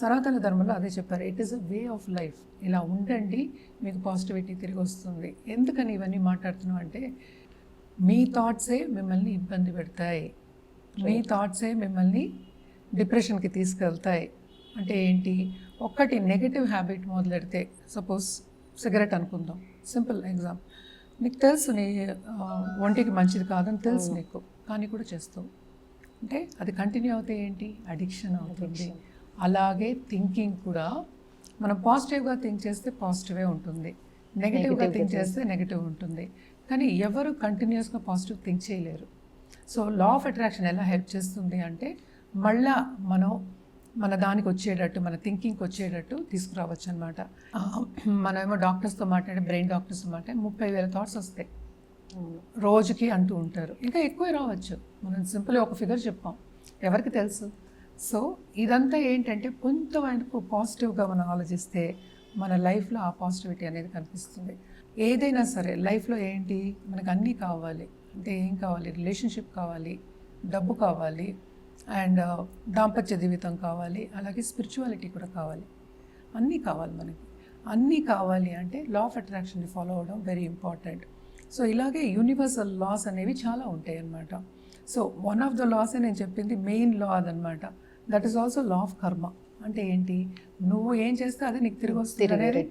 సనాతన ధర్మంలో అదే చెప్పారు. It is a way of life ఇలా ఉండండి మీకు పాజిటివిటీ తిరిగి వస్తుంది. ఎందుకని ఇవన్నీ మాట్లాడుతున్నాం అంటే మీ థాట్సే మిమ్మల్ని ఇబ్బంది పెడతాయి. మీ థాట్సే మిమ్మల్ని డిప్రెషన్కి తీసుకెళ్తాయి. అంటే ఏంటి? ఒక్కటి నెగటివ్ హ్యాబిట్ మొదలెడితే సపోజ్ సిగరెట్ అనుకుందాం. సింపుల్ ఎగ్జామ్ నీకు తెలుసు నీ ఒంటికి మంచిది కాదని తెలుసు నీకు. కానీ కూడా చేస్తావు. అంటే అది కంటిన్యూ అవుతే ఏంటి? అడిక్షన్ అవుతుంది. అలాగే థింకింగ్ కూడా మనం పాజిటివ్గా థింక్ చేస్తే పాజిటివే ఉంటుంది. నెగిటివ్గా థింక్ చేస్తే నెగిటివ్ ఉంటుంది. కానీ ఎవరు కంటిన్యూస్గా పాజిటివ్ థింక్ చేయలేరు. సో లా ఆఫ్ అట్రాక్షన్ ఎలా హెల్ప్ చేస్తుంది అంటే మళ్ళా మనం మన దానికి వచ్చేటట్టు మన థింకింగ్కి వచ్చేటట్టు తీసుకురావచ్చు అనమాట మనమేమో డాక్టర్స్తో మాట్లాడే బ్రెయిన్ డాక్టర్స్తో మాట్లాడే ముప్పై వేల థాట్స్ వస్తాయి. రోజుకి అంటూ ఉంటారు. ఇంకా ఎక్కువే రావచ్చు. మనం సింపుల్గా ఒక ఫిగర్ చెప్పాం. ఎవరికి తెలుసు? సో ఇదంతా ఏంటంటే కొంతవరకు పాజిటివ్గా మనం ఆలోచిస్తే మన లైఫ్లో ఆ పాజిటివిటీ అనేది కనిపిస్తుంది. ఏదైనా సరే లైఫ్లో ఏంటి? మనకు అన్నీ కావాలి. అంటే ఏం కావాలి? రిలేషన్షిప్ కావాలి డబ్బు కావాలి అండ్ uh, దాంపత్య జీవితం కావాలి అలాగే స్పిరిచువాలిటీ కూడా కావాలి. అన్నీ కావాలి మనకి. అన్నీ కావాలి అంటే లా ఆఫ్ అట్రాక్షన్ని ఫాలో అవడం వెరీ ఇంపార్టెంట్ సో ఇలాగే యూనివర్సల్ లాస్ అనేవి చాలా ఉంటాయి అన్నమాట so one of the laws నేను చెప్పింది మెయిన్ లా అదనమాట that is also law of karma అంటే ఏంటి? నువ్వు ఏం చేస్తే అది నీకు తిరిగి వస్తుంది అనేది